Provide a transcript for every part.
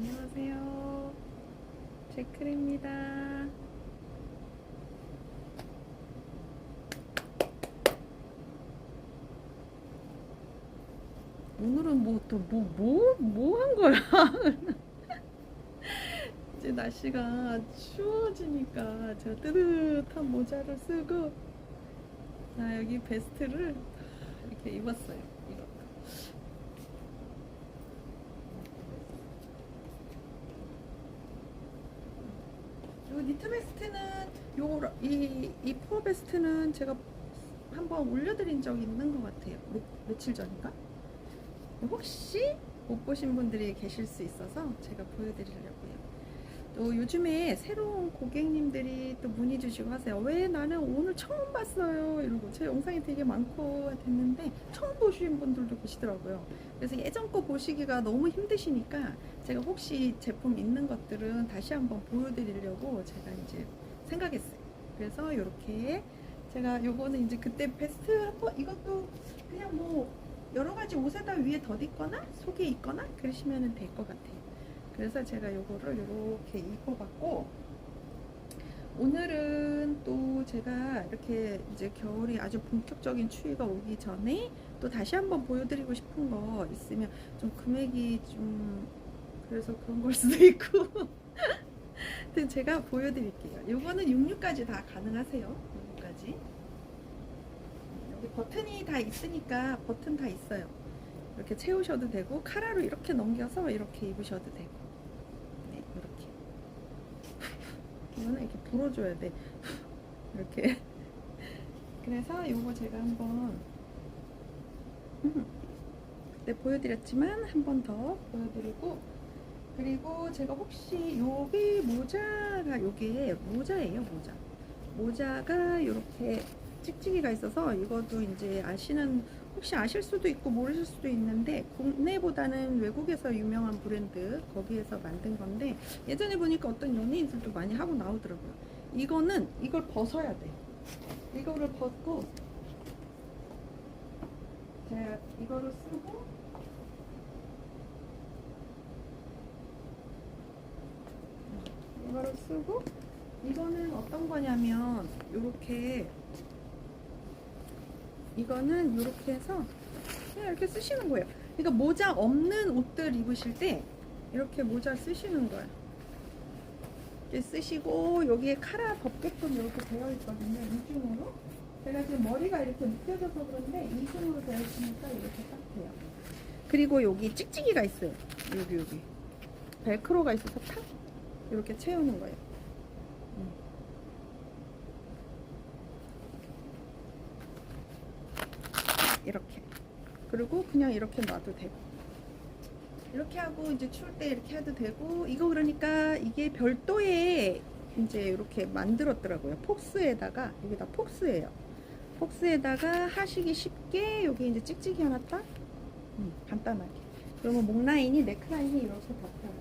안녕하세요. 제클입니다. 오늘은 뭐 또 뭐 뭐 뭐 한 거야? 이제 날씨가 추워지니까 제가 뜨뜻한 모자를 쓰고 자 여기 베스트를 이렇게 입었어요. 이렇게. 요 니트 베스트는 요 이 이 포 베스트는 제가 한번 올려드린 적 있는 것 같아요. 며, 며칠 전인가? 혹시 못 보신 분들이 계실 수 있어서 제가 보여드리려고요. 또 요즘에 새로운 고객님들이 또 문의 주시고 하세요. 왜 나는 오늘 처음 봤어요? 이러고 제 영상이 되게 많고 됐는데 처음 보신 분들도 계시더라고요. 그래서 예전 거 보시기가 너무 힘드시니까 제가 혹시 제품 있는 것들은 다시 한번 보여드리려고 제가 이제 생각했어요. 그래서 이렇게 제가 요거는 이제 그때 베스트 한번 이것도 그냥 뭐 여러 가지 옷에다 위에 덧입거나 속에 입거나 그러시면 될 것 같아요. 그래서 제가 요거를 이렇게 입어봤고 오늘은 또 제가 이렇게 이제 겨울이 아주 본격적인 추위가 오기 전에 또 다시 한번 보여드리고 싶은 거 있으면 좀 금액이 좀 그래서 그런 걸 수도 있고 하여튼 제가 보여드릴게요. 요거는 66까지 다 가능하세요. 66까지 여기 버튼이 다 있으니까 버튼 다 있어요. 이렇게 채우셔도 되고 카라로 이렇게 넘겨서 이렇게 입으셔도 되고 네 이렇게 이거는 이렇게 불어줘야 돼. 이렇게. 그래서 요거 제가 한번 그때 보여드렸지만 한 번 더 보여드리고 그리고 제가 혹시 여기 모자가 요게 모자예요 모자. 모자가 이렇게 찍찍이가 있어서 이것도 이제 아시는 혹시 아실 수도 있고 모르실 수도 있는데 국내보다는 외국에서 유명한 브랜드 거기에서 만든 건데 예전에 보니까 어떤 연예인들도 많이 하고 나오더라고요. 이거는 이걸 벗어야 돼. 이거를 벗고 제가 이거를 쓰고 이거를 쓰고 이거는 어떤 거냐면 요렇게 이거는 이렇게 해서 그냥 이렇게 쓰시는 거예요. 그러니까 모자 없는 옷들 입으실 때 이렇게 모자 쓰시는 거예요. 이렇게 쓰시고 여기에 카라 덮개끔 이렇게 되어 있거든요. 이중으로. 제가 지금 머리가 이렇게 묶여져서 그런데 이중으로 되어 있으니까 이렇게 딱 돼요. 그리고 여기 찍찍이가 있어요. 여기 여기. 벨크로가 있어서 탁 이렇게 채우는 거예요. 이렇게 그리고 그냥 이렇게 놔도 되고 이렇게 하고 이제 추울 때 이렇게 해도 되고 이거 그러니까 이게 별도의 이제 이렇게 만들었더라고요. 폭스에다가 여기 다 폭스예요. 폭스에다가 하시기 쉽게 여기 이제 찍찍이 하나 딱 음, 간단하게. 그러면 목 라인이 넥 라인이 이렇게 덮여요.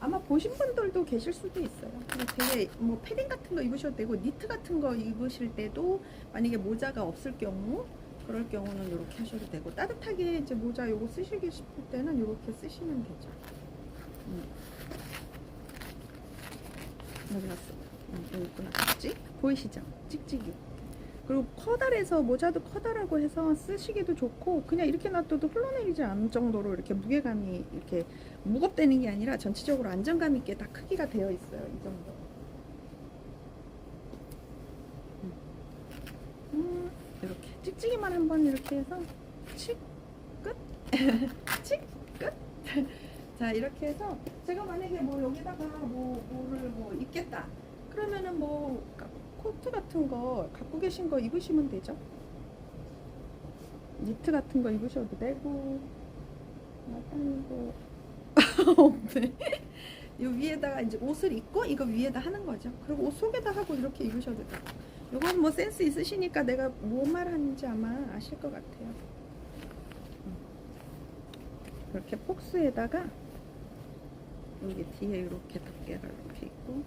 아마 보신 분들도 계실 수도 있어요. 되게 뭐 패딩 같은 거 입으셔도 되고 니트 같은 거 입으실 때도 만약에 모자가 없을 경우 그럴 경우는 이렇게 하셔도 되고 따뜻하게 이제 모자 요거 쓰시기 싶을 때는 이렇게 쓰시면 되죠. 음. 갔어? 음, 여기 있구나. 찍 보이시죠? 찍찍이. 그리고 커다래서 모자도 커다라고 해서 쓰시기도 좋고 그냥 이렇게 놔둬도 흘러내리지 않을 정도로 이렇게 무게감이 이렇게 무겁다는 게 아니라 전체적으로 안정감 있게 다 크기가 되어 있어요. 이 정도. 음. 음, 이렇게 찍찍이만 한 번 이렇게 해서 칙 끝, 칙 끝. 자 이렇게 해서 제가 만약에 뭐 여기다가 뭐 뭐를 뭐 입겠다. 그러면은 뭐 코트 같은 거 갖고 계신 거 입으시면 되죠. 니트 같은 거 입으셔도 되고 약간 뭐 없네. 이 위에다가 이제 옷을 입고 이거 위에다 하는 거죠. 그리고 옷 속에다 하고 이렇게 입으셔도 되고. 요건 뭐 센스 있으시니까 내가 뭐 말하는지 아마 아실 것 같아요. 음. 이렇게 폭스에다가 여기 뒤에 이렇게 덮개가 이렇게 있고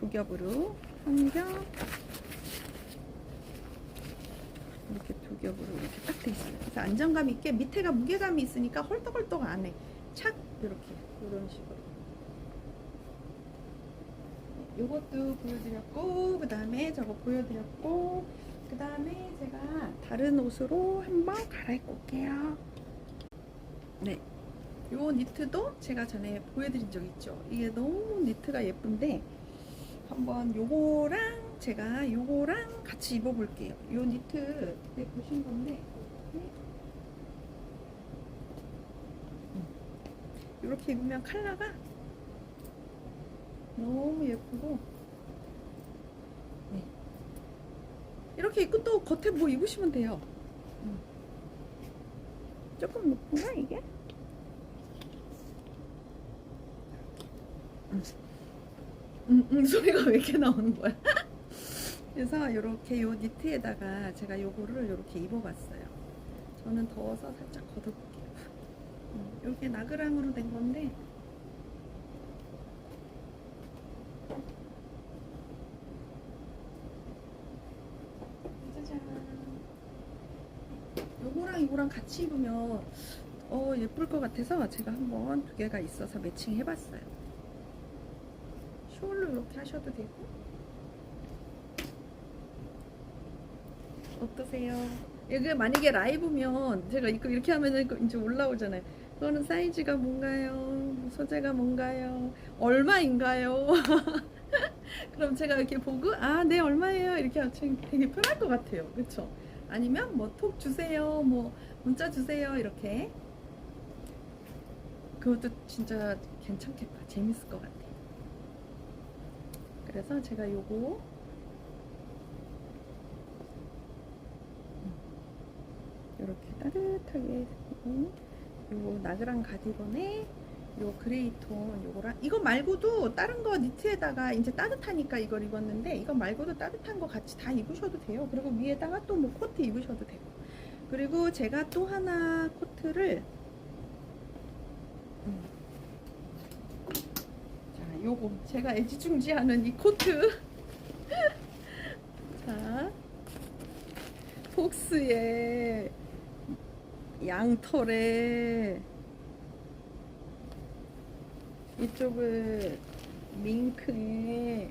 두 겹으로 한 겹 이렇게 두 겹으로 이렇게 딱 돼 있어요. 그래서 안정감 있게 밑에가 무게감이 있으니까 헐떡헐떡 안 해. 착 이렇게 이런 식으로 요것도 보여드렸고 그 다음에 저거 보여드렸고 그 다음에 제가 다른 옷으로 한번 갈아입고 올게요 네. 요 니트도 제가 전에 보여드린 적 있죠 이게 너무 니트가 예쁜데 한번 요거랑 제가 요거랑 같이 입어볼게요 요 니트 네, 보신 건데 네. 이렇게 입으면 컬러가 너무 예쁘고 네. 이렇게 입고 또 겉에 뭐 입으시면 돼요 음. 조금 높은가 이게? 음. 음, 음 소리가 왜 이렇게 나오는 거야? 그래서 이렇게 요 니트에다가 제가 요거를 이렇게 입어봤어요. 저는 더워서 살짝 걷어볼게요. 음, 이게 나그랑으로 된 건데 짜잔. 요거랑 이거랑 같이 입으면 어 예쁠 것 같아서 제가 한번 두 개가 있어서 매칭 해봤어요. 숄로 이렇게 하셔도 되고 어떠세요? 이게 만약에 라이브면 제가 이거 이렇게 하면은 이제 올라오잖아요. 그거는 사이즈가 뭔가요? 소재가 뭔가요? 얼마인가요? 그럼 제가 이렇게 보고 아, 네 얼마예요? 이렇게 하면 되게 편할 것 같아요. 그렇죠? 아니면 뭐 톡 주세요. 뭐 문자 주세요. 이렇게 그것도 진짜 괜찮겠다. 재밌을 것 같아요. 그래서 제가 요거 이렇게 따뜻하게 입고 요 나그랑 가디건에 요 그레이 톤 요거랑 이거 말고도 다른 거 니트에다가 이제 따뜻하니까 이걸 입었는데 이거 말고도 따뜻한 거 같이 다 입으셔도 돼요. 그리고 위에다가 또 뭐 코트 입으셔도 되고. 그리고 제가 또 하나 코트를 음. 자, 요거 제가 애지중지하는 이 코트. 자, 폭스에 양털에 이쪽은 밍크에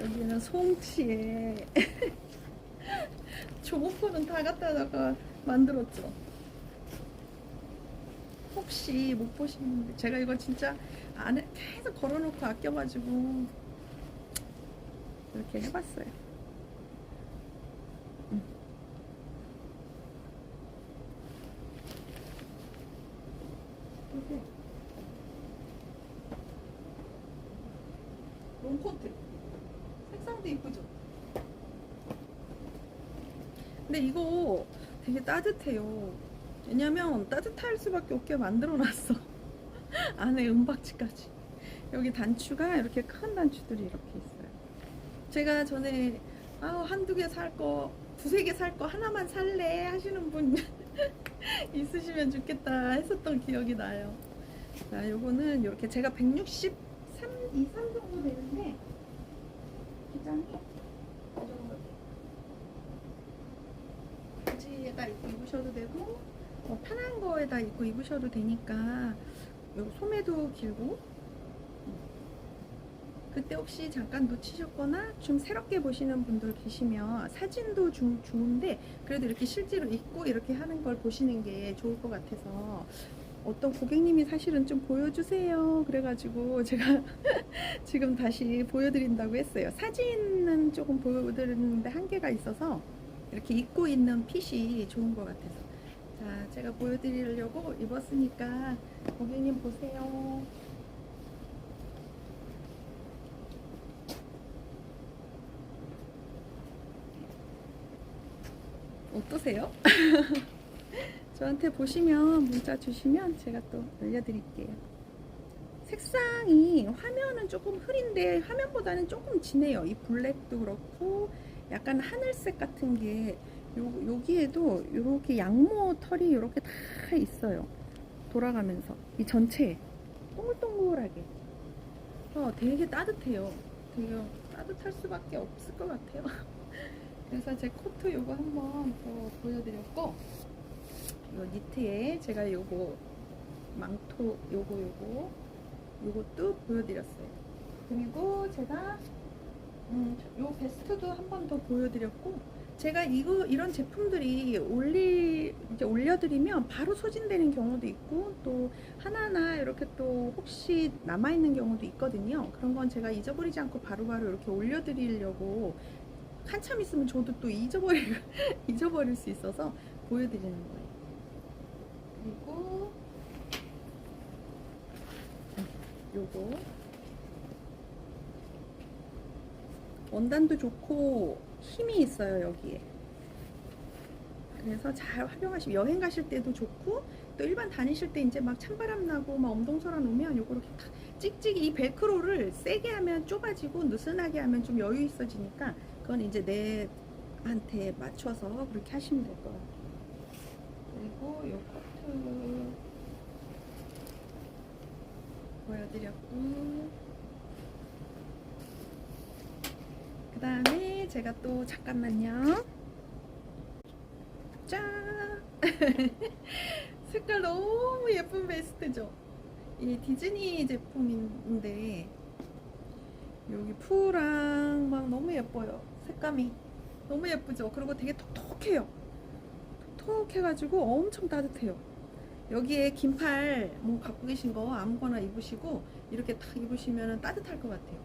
여기는 송치에 조모포는 다 갖다다가 만들었죠. 혹시 못 보시는데 제가 이거 진짜 안에 계속 걸어놓고 아껴가지고 이렇게 해봤어요. 음. 이렇게 롱코트 색상도 이쁘죠? 근데 이거 되게 따뜻해요. 왜냐면 따뜻할 수밖에 없게 만들어 놨어. 안에 은박지까지. 여기 단추가 이렇게 큰 단추들이 이렇게 있어요. 제가 전에 아, 한두 개 살 거 두세 개 살 거 하나만 살래? 하시는 분 있으시면 좋겠다 했었던 기억이 나요. 자 요거는 이렇게 제가 163, 2, 3 정도 되는데 기장이 이 정도 돼요 입고 입으셔도 되고 뭐 편한 거에다 입고 입으셔도 되니까 요 소매도 길고. 그때 혹시 잠깐 놓치셨거나 좀 새롭게 보시는 분들 계시면 사진도 주, 좋은데 그래도 이렇게 실제로 입고 이렇게 하는 걸 보시는 게 좋을 것 같아서 어떤 고객님이 사실은 좀 보여주세요. 그래가지고 제가 지금 다시 보여드린다고 했어요. 사진은 조금 보여드리는데 한계가 있어서 이렇게 입고 있는 핏이 좋은 것 같아서 자 제가 보여드리려고 입었으니까 고객님 보세요 어떠세요? 저한테 보시면 문자 주시면 제가 또 알려드릴게요. 색상이 화면은 조금 흐린데 화면보다는 조금 진해요. 이 블랙도 그렇고 약간 하늘색 같은 게 요, 여기에도 이렇게 양모 털이 이렇게 다 있어요. 돌아가면서 이 전체에 동글동글하게. 어, 되게 따뜻해요. 되게 따뜻할 수밖에 없을 것 같아요. 그래서 제 코트 요거 한번 더 보여드렸고 요 니트에 제가 요거 망토 요거 요거 요것도 보여드렸어요. 그리고 제가 음, 요 베스트도 한 번 더 보여드렸고 제가 이거 이런 제품들이 올리 이제 올려드리면 바로 소진되는 경우도 있고 또 하나하나 이렇게 또 혹시 남아 있는 경우도 있거든요. 그런 건 제가 잊어버리지 않고 바로바로 이렇게 올려드리려고 한참 있으면 저도 또 잊어버릴 잊어버릴 수 있어서 보여드리는 거예요. 그리고 음, 요거 원단도 좋고 힘이 있어요 여기에. 그래서 잘 활용하시면 여행 가실 때도 좋고 또 일반 다니실 때 이제 막 찬바람 나고 막 엄동설아 놓으면 요거 이렇게 탁 찍찍이 이 벨크로를 세게 하면 좁아지고 느슨하게 하면 좀 여유 있어지니까 그건 이제 내한테 맞춰서 그렇게 하시면 될것 같아요. 그리고 요 커트 보여드렸고 그 다음에 제가 또 잠깐만요. 짠! 색깔 너무 예쁜 베스트죠? 이 디즈니 제품인데 여기 푸랑 막 너무 예뻐요. 색감이 너무 예쁘죠? 그리고 되게 톡톡해요. 톡톡해가지고 엄청 따뜻해요. 여기에 긴팔 뭐 갖고 계신 거 아무거나 입으시고 이렇게 딱 입으시면 따뜻할 것 같아요.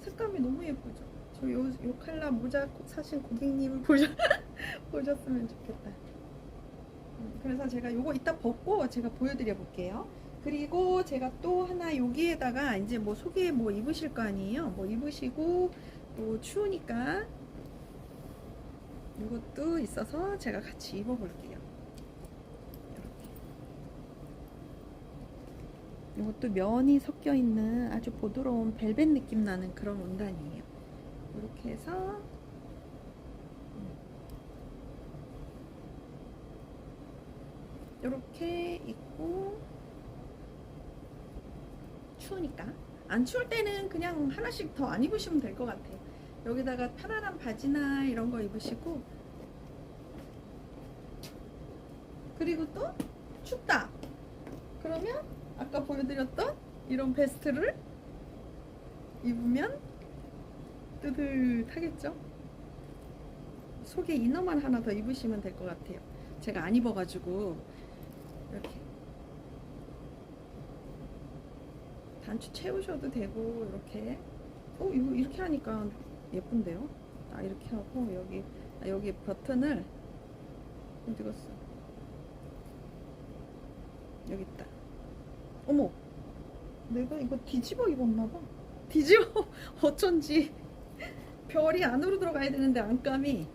색감이 너무 예쁘죠? 저 요, 요 칼라 모자 사신 고객님 보셨, 보셨으면 좋겠다. 음, 그래서 제가 요거 이따 벗고 제가 보여드려 볼게요. 그리고 제가 또 하나 여기에다가 이제 뭐 속에 뭐 입으실 거 아니에요? 뭐 입으시고 또 추우니까 이것도 있어서 제가 같이 입어볼게요. 이것도 면이 섞여 있는 아주 부드러운 벨벳 느낌 나는 그런 원단이에요. 이렇게 해서 이렇게 입고 추우니까 안 추울 때는 그냥 하나씩 더 안 입으시면 될 것 같아요. 여기다가 편안한 바지나 이런 거 입으시고 그리고 또 춥다. 그러면 아까 보여드렸던 이런 베스트를 입으면 뜨뜻하겠죠? 속에 이너만 하나 더 입으시면 될 것 같아요. 제가 안 입어가지고 이렇게 단추 채우셔도 되고 이렇게 어 이거 이렇게 하니까 예쁜데요? 아 이렇게 하고 여기 아, 여기 버튼을 어디 갔어? 여기 있다. 어머, 내가 이거 뒤집어 입었나 봐. 뒤집어 어쩐지 별이 안으로 들어가야 되는데 안감이.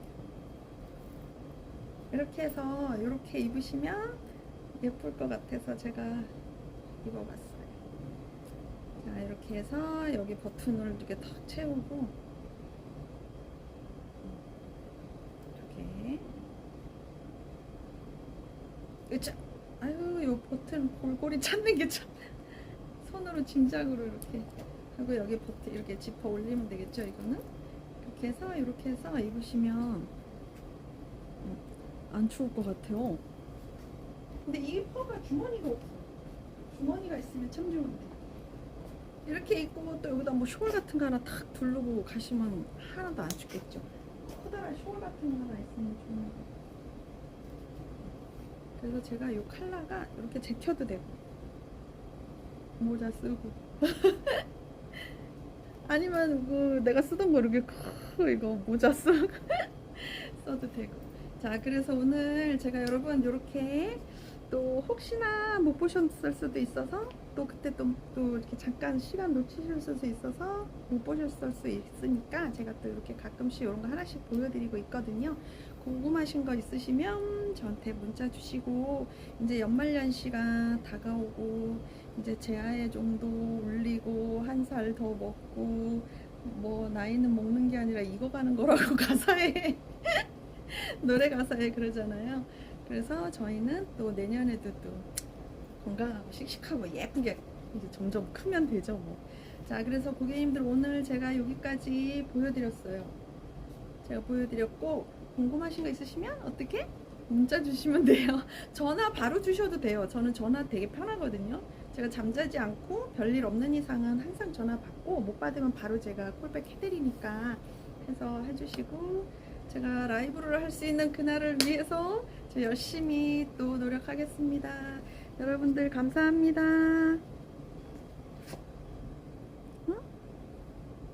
이렇게 해서 이렇게 입으시면 예쁠 것 같아서 제가 입어봤어요. 자 이렇게 해서 여기 버튼을 이렇게 탁 채우고 이렇게. 으쌰! 아유 요 버튼 골고리 찾는 게 참 손으로 짐작으로 이렇게 하고 여기 버튼 이렇게 짚어 올리면 되겠죠 이거는? 이렇게 해서 이렇게 해서 입으시면 음, 안 추울 것 같아요. 근데 이 퍼가 주머니가 없어. 주머니가 있으면 참 좋은데. 이렇게 입고 또 여기다 뭐 숄 같은 거 하나 탁 두르고 가시면 하나도 안 춥겠죠. 커다란 숄 같은 거 하나 있으면 좋은 거 그래서 제가 이 칼라가 이렇게 제껴도 되고 모자 쓰고 아니면 그 내가 쓰던 거 이렇게 크 이거 모자 쓰고 써도 되고. 자 그래서 오늘 제가 여러분 이렇게 또 혹시나 못 보셨을 수도 있어서 또 그때 또, 또 이렇게 잠깐 시간 놓치셨을 수 있어서 못 보셨을 수 있으니까 제가 또 이렇게 가끔씩 이런 거 하나씩 보여드리고 있거든요. 궁금하신 거 있으시면 저한테 문자 주시고 이제 연말연시가 다가오고 이제 제 아이 정도 올리고 한 살 더 먹고 뭐 나이는 먹는 게 아니라 익어가는 거라고 가사에 노래 가사에 그러잖아요. 그래서 저희는 또 내년에도 또 건강하고 씩씩하고 예쁘게 이제 점점 크면 되죠 뭐. 자 그래서 고객님들 오늘 제가 여기까지 보여드렸어요. 제가 보여드렸고 궁금하신 거 있으시면 어떻게 문자 주시면 돼요. 전화 바로 주셔도 돼요. 저는 전화 되게 편하거든요. 제가 잠자지 않고 별일 없는 이상은 항상 전화 받고 못 받으면 바로 제가 콜백 해드리니까 해서 해주시고 제가 라이브를 할수 있는 그날을 위해서 저 열심히 또 노력하겠습니다. 여러분들 감사합니다.